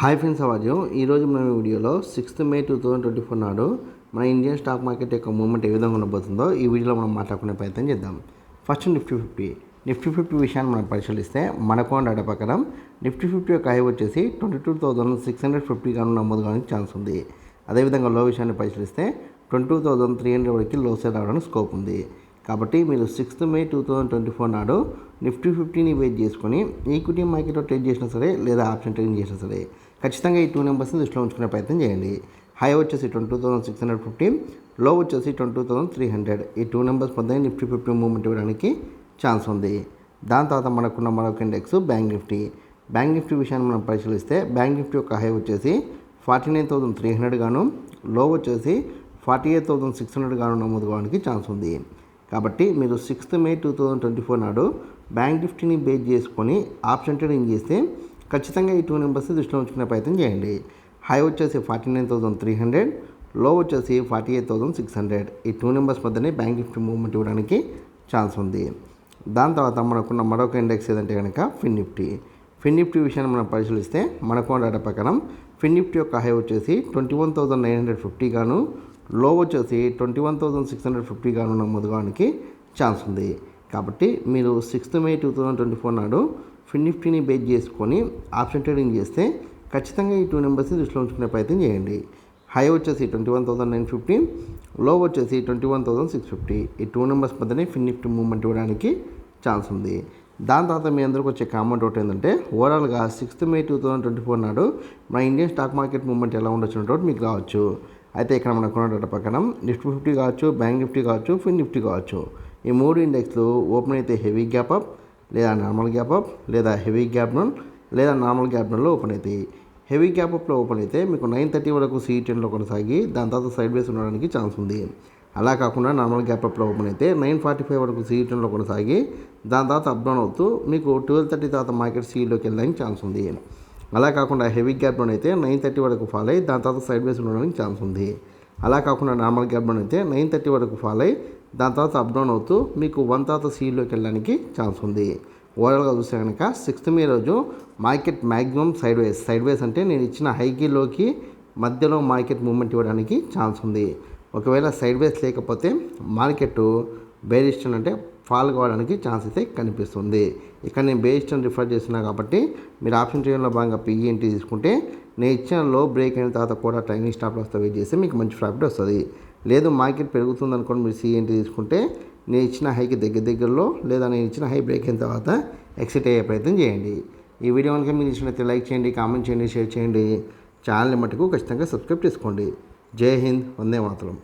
Hi friends అవాజు ఈరోజు మన వీడియోలో sixth May two thousand twenty four నాడు మన ఇండియన్ స్టాక్ మార్కెట్ యొక్క మూమెంట్ ఏ విధంగా ఉండబోతుందో ఈ వీడియోలో మనం మాట్లాడుకునే ప్రయత్నం చేద్దాం. First Nifty fifty Nifty fifty విషయాన్ని మనం పరిశీలిస్తే మనకు డేటా ప్రకారం నిఫ్టీ ఫిఫ్టీ యొక్క హై వచ్చేసి twenty two thousand six hundred fifty గాను నమోదు కావడానికి ఛాన్స్ ఉంది. అదేవిధంగా లో విషయాన్ని పరిశీలిస్తే twenty two thousand three hundred వరకు లో సేల్ రావడానికి స్కోప్ ఉంది. కాబట్టి మీరు sixth May two thousand twenty four నాడు నిఫ్టీ ఫిఫ్టీని వెయిట్ చేసుకొని ఈక్విటీ మార్కెట్లో ట్రేడ్ చేసినా సరే లేదా ఆప్షన్ ట్రేడింగ్ చేసినా సరే ఖచ్చితంగా ఈ టూ నెంబర్స్ని దృష్టిలో ఉంచుకునే ప్రయత్నం చేయండి. హై వచ్చేసి twenty two thousand six hundred fifty low వచ్చేసి twenty two thousand three hundred ఈ టూ నెంబర్స్ పొందని నిఫ్టీ ఫిఫ్టీ మూవ్మెంట్ ఇవ్వడానికి ఛాన్స్ ఉంది. దాని తర్వాత మనకున్న మరొక index bank Nifty bank Nifty విషయాన్ని మనం పరిశీలిస్తే బ్యాంక్ నిఫ్టీ యొక్క హై వచ్చేసి forty nine thousand three hundred గాను లో వచ్చేసి forty eight thousand six hundred గాను నమోదు కావడానికి ఛాన్స్ ఉంది. కాబట్టి మీరు sixth May two thousand twenty four నాడు బ్యాంక్ నిఫ్టీని బేస్ చేసుకొని ఆప్షన్ ట్రేడింగ్ చేస్తే ఖచ్చితంగా ఈ టూ నెంబర్స్ దృష్టిలో ఉంచుకునే ప్రయత్నం చేయండి. హై వచ్చేసి ఫార్టీ నైన్ థౌసండ్ త్రీ హండ్రెడ్లో వచ్చేసి forty eight thousand six hundred ఈ టూ నెంబర్స్ మధ్యనే బ్యాంక్ నిఫ్టీ మూవ్మెంట్ ఇవ్వడానికి ఛాన్స్ ఉంది. దాని తర్వాత మనకున్న మరొక ఇండెక్స్ ఏదంటే కనుక ఫిన్ నిఫ్టీ ఫిన్ నిఫ్టీ విషయాన్ని మనం పరిశీలిస్తే మనకు డేటా ప్రకారం ఫిన్ నిఫ్టీ యొక్క హై వచ్చేసి twenty one thousand nine hundred fifty గాను లో వచ్చేసి twenty one thousand six hundred fifty గాను నమోదు కావడానికి ఛాన్స్ ఉంది. కాబట్టి మీరు sixth May two thousand twenty four నాడు ఫిన్ నిఫ్టీని బేస్ చేసుకొని ఆప్షన్ ట్రేడింగ్ చేస్తే ఖచ్చితంగా ఈ టూ నెంబర్స్ని దృష్టిలో ఉంచుకునే ప్రయత్నం చేయండి. హై వచ్చేసి twenty one thousand nine fifty low వచ్చేసి twenty one thousand six fifty. ఈ టూ నెంబర్స్ మధ్యనే ఫిన్ నిఫ్టీ మూవ్మెంట్ ఇవ్వడానికి ఛాన్స్ ఉంది. దాని తర్వాత మీ అందరికి వచ్చే కామెంట్ ఒకటి ఏంటంటే ఓవరాల్గా sixth May two thousand twenty four నాడు మన ఇండియన్ స్టాక్ మార్కెట్ మూవ్మెంట్ ఎలా ఉండొచ్చు డౌట్ మీకు రావచ్చు. అయితే ఇక్కడ మనకు ఉన్న డేటా ప్రకారం నిఫ్టీ ఫిఫ్టీ కావచ్చు బ్యాంక్ నిఫ్టీ కావచ్చు ఫిన్ నిఫ్టీ కావచ్చు. ఈ మూడు ఇండెక్స్లు ఓపెన్ అయితే హెవీ గ్యాప్ అప్ లేదా నార్మల్ గ్యాప్ అప్ లేదా హెవీ గ్యాప్ డౌన్ లేదా నార్మల్ గ్యాప్ డౌన్లో ఓపెన్ అవుతాయి హెవీ గ్యాప్ అప్లో ఓపెన్ అయితే మీకు నైన్ థర్టీ వరకు సీ టెన్లో కొనసాగి దాని తర్వాత సైడ్ వేస్ ఉండడానికి ఛాన్స్ ఉంది. అలా కాకుండా నార్మల్ గ్యాప్ అప్లో ఓపెన్ అయితే నైన్ ఫార్టీ ఫైవ్ వరకు సీ టెన్లో కొనసాగి దాని తర్వాత అప్ డౌన్ అవుతూ మీకు ట్వెల్వ్ థర్టీ తర్వాత మార్కెట్ సీలోకి వెళ్ళడానికి ఛాన్స్ ఉంది. అలా కాకుండా హెవీ గ్యాప్ అయితే నైన్ థర్టీ వరకు ఫాల్ అయ్యి దాని తర్వాత సైడ్ వేస్ ఉండడానికి ఛాన్స్ ఉంది. అలా కాకుండా నార్మల్ గ్యాప్ అయితే నైన్ థర్టీ వరకు ఫాల్ అయ్యి దాని తర్వాత అప్ డౌన్ అవుతూ మీకు వన్ తర్వాత సీడ్లోకి వెళ్ళడానికి ఛాన్స్ ఉంది. ఓవరాల్గా చూస్తే కనుక సిక్స్త్ మే రోజు market maximum sideways sideways అంటే నేను ఇచ్చిన హైకీలోకి మధ్యలో మార్కెట్ మూవ్మెంట్ ఇవ్వడానికి ఛాన్స్ ఉంది. ఒకవేళ సైడ్ వేస్ లేకపోతే మార్కెట్ బేరిస్టన్ అంటే ఫాల్ కావడానికి ఛాన్స్ అయితే కనిపిస్తుంది. ఇక్కడ నేను బేరిస్టన్ రిఫర్ చేస్తున్నా కాబట్టి మీరు ఆప్షన్ ట్రైన్లో భాగంగా పిఈఎన్టీ తీసుకుంటే నేను ఇచ్చిన లో బ్రేక్ అయిన తర్వాత కూడా ట్రైనింగ్ స్టాప్ వస్తే వెయిట్ చేస్తే మీకు మంచి ప్రాఫిట్ వస్తుంది. లేదు మార్కెట్ పెరుగుతుంది అనుకోండి మీరు సిఎన్టీ తీసుకుంటే నేను ఇచ్చిన హైకి దగ్గర దగ్గరలో లేదా నేను ఇచ్చిన హై బ్రేక్ అయిన తర్వాత ఎక్సిట్ అయ్యే ప్రయత్నం చేయండి. ఈ వీడియో కనుక మీరు ఇచ్చినట్లయితే లైక్ చేయండి కామెంట్ చేయండి షేర్ చేయండి. ఛానల్ని మటుకు ఖచ్చితంగా సబ్స్క్రైబ్ చేసుకోండి. జై హింద్ వందే మాతరం.